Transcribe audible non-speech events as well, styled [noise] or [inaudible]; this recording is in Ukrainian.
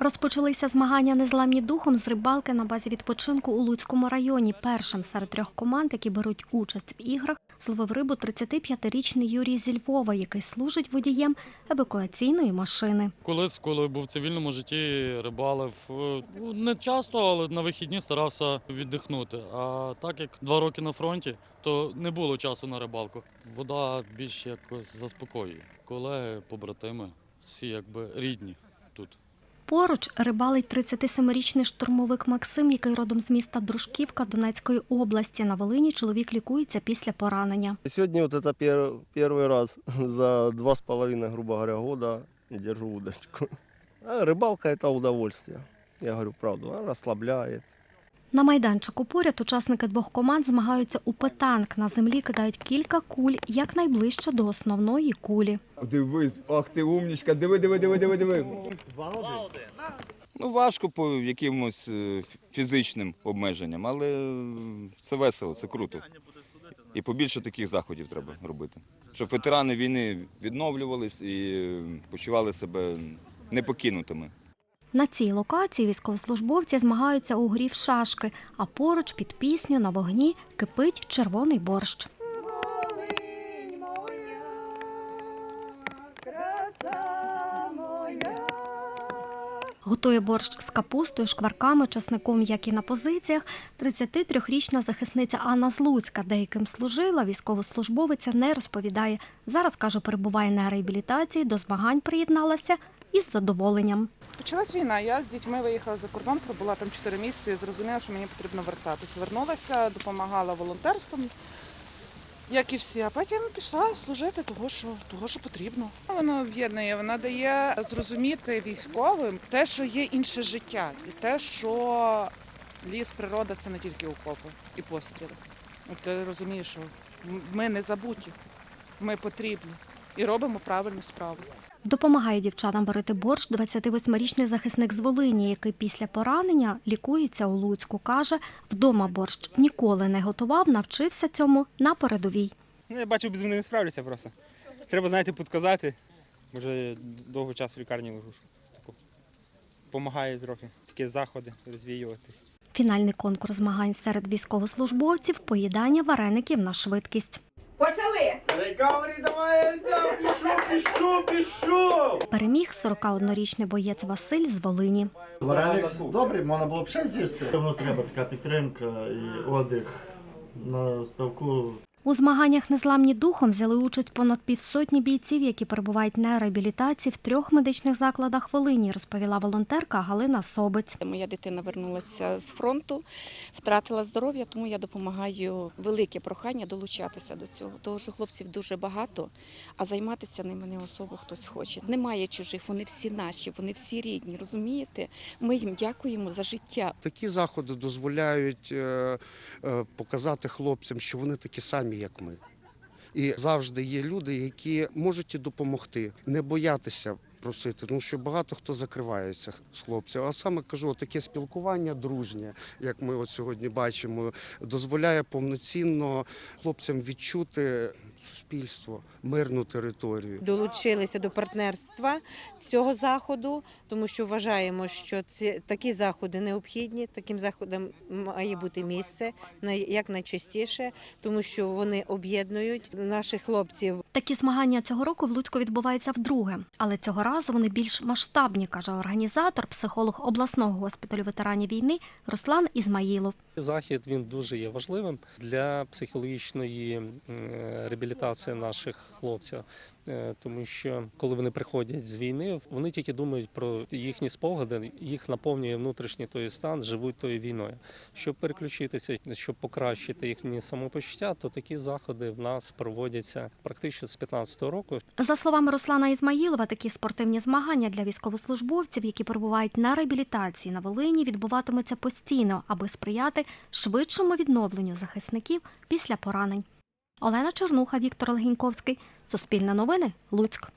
Розпочалися змагання незламні духом з рибалки на базі відпочинку у Луцькому районі. Першим серед трьох команд, які беруть участь в іграх, зловив рибу 35-річний Юрій зі Львова, який служить водієм евакуаційної машини. Колись, коли був в цивільному житті, рибалив е, не часто, але на вихідні старався віддихнути. А так як два роки на фронті, то не було часу на рибалку. Вода більш якось заспокоює. Колеги, побратими, всі якби рідні тут. Поруч рибалить 37-річний штурмовик Максим, який родом з міста Дружківка Донецької області. На Волині чоловік лікується після поранення. Сегодня вот это пер- первый раз [laughs] за два с половиной, грубо говоря, года держу удочку. А рыбалка это удовольствие. Я говорю правду, она расслабляет. На майданчику поряд учасники двох команд змагаються у петанк. На землі кидають кілька куль якнайближче до основної кулі. Дивись, ах ти умнічка, диви, диви, диви, диви, диви. Ну, важко по якимось е, фізичним обмеженням, але це весело, це круто. І побільше таких заходів треба робити. Щоб ветерани війни відновлювались і е, почували себе непокинутими. На цій локації військовослужбовці змагаються у грі в шашки, а поруч під пісню на вогні кипить червоний борщ. Готує борщ з капустою, шкварками, часником, як і на позиціях. 33-річна захисниця Анна Злуцька деяким служила, військовослужбовиця не розповідає. Зараз, каже, перебуває на реабілітації, до змагань приєдналася із задоволенням. Почалась війна. Я з дітьми виїхала за кордон, пробула там 4 місяці і зрозуміла, що мені потрібно вертатися. Вернулася, допомагала волонтерством, як і всі, а потім пішла служити того, що, того, що потрібно. Воно об'єднує, вона дає зрозуміти військовим те, що є інше життя, і те, що ліс, природа це не тільки окопи і постріли. Ти розумієш, що ми не забуті, ми потрібні і робимо правильну справу. Допомагає дівчатам варити борщ 28-річний захисник з Волині, який після поранення лікується у Луцьку. Каже, вдома борщ ніколи не готував, навчився цьому на передовій. Ну, я бачу, без мене не справляться просто. Треба, знаєте, підказати. Може, довго часу в лікарні лежу. Помагає трохи. Такі заходи розвіюватись. Фінальний конкурс змагань серед військовослужбовців поїдання вареників на швидкість. Почали! Рекавері, давай, да, пішов, пішов, пішов. Переміг 41-річний боєць Василь з Волині. Вареник добрий, можна було б ще з'їсти. Тому треба така підтримка і отдих на ставку. У змаганнях незламні духом взяли участь понад півсотні бійців, які перебувають на реабілітації в трьох медичних закладах Волині, розповіла волонтерка Галина Собець. Моя дитина вернулася з фронту, втратила здоров'я, тому я допомагаю велике прохання долучатися до цього. Того, що хлопців дуже багато, а займатися ними не особо хтось хоче. Немає чужих, вони всі наші, вони всі рідні. Розумієте? Ми їм дякуємо за життя. Такі заходи дозволяють е, е, показати хлопцям, що вони такі самі, як ми. І завжди є люди, які можуть і допомогти, не боятися просити, тому що багато хто закривається з хлопців. А саме кажу, таке спілкування дружнє, як ми от сьогодні бачимо, дозволяє повноцінно хлопцям відчути суспільство, мирну територію. долучилися до партнерства цього заходу, тому що вважаємо, що ці такі заходи необхідні. Таким заходам має бути місце най- якнайчастіше, тому що вони об'єднують наших хлопців. Такі змагання цього року в Луцьку відбуваються вдруге, але цього разу вони більш масштабні, каже організатор, психолог обласного госпіталю ветеранів війни Руслан Ізмаїлов. Захід він дуже є важливим для психологічної м, реабілітації наших хлопців, Е, тому що коли вони приходять з війни, вони тільки думають про їхні спогади, їх наповнює внутрішній той стан, живуть тою війною. Щоб переключитися, щоб покращити їхнє самопочуття, то такі заходи в нас проводяться практично з 15-го року. За словами Руслана Ізмаїлова, такі спортивні змагання для військовослужбовців, які перебувають на реабілітації на Волині, відбуватимуться постійно, аби сприяти швидшому відновленню захисників після поранень. Олена Чернуха, Віктор Легіньковський. Суспільне новини. Луцьк.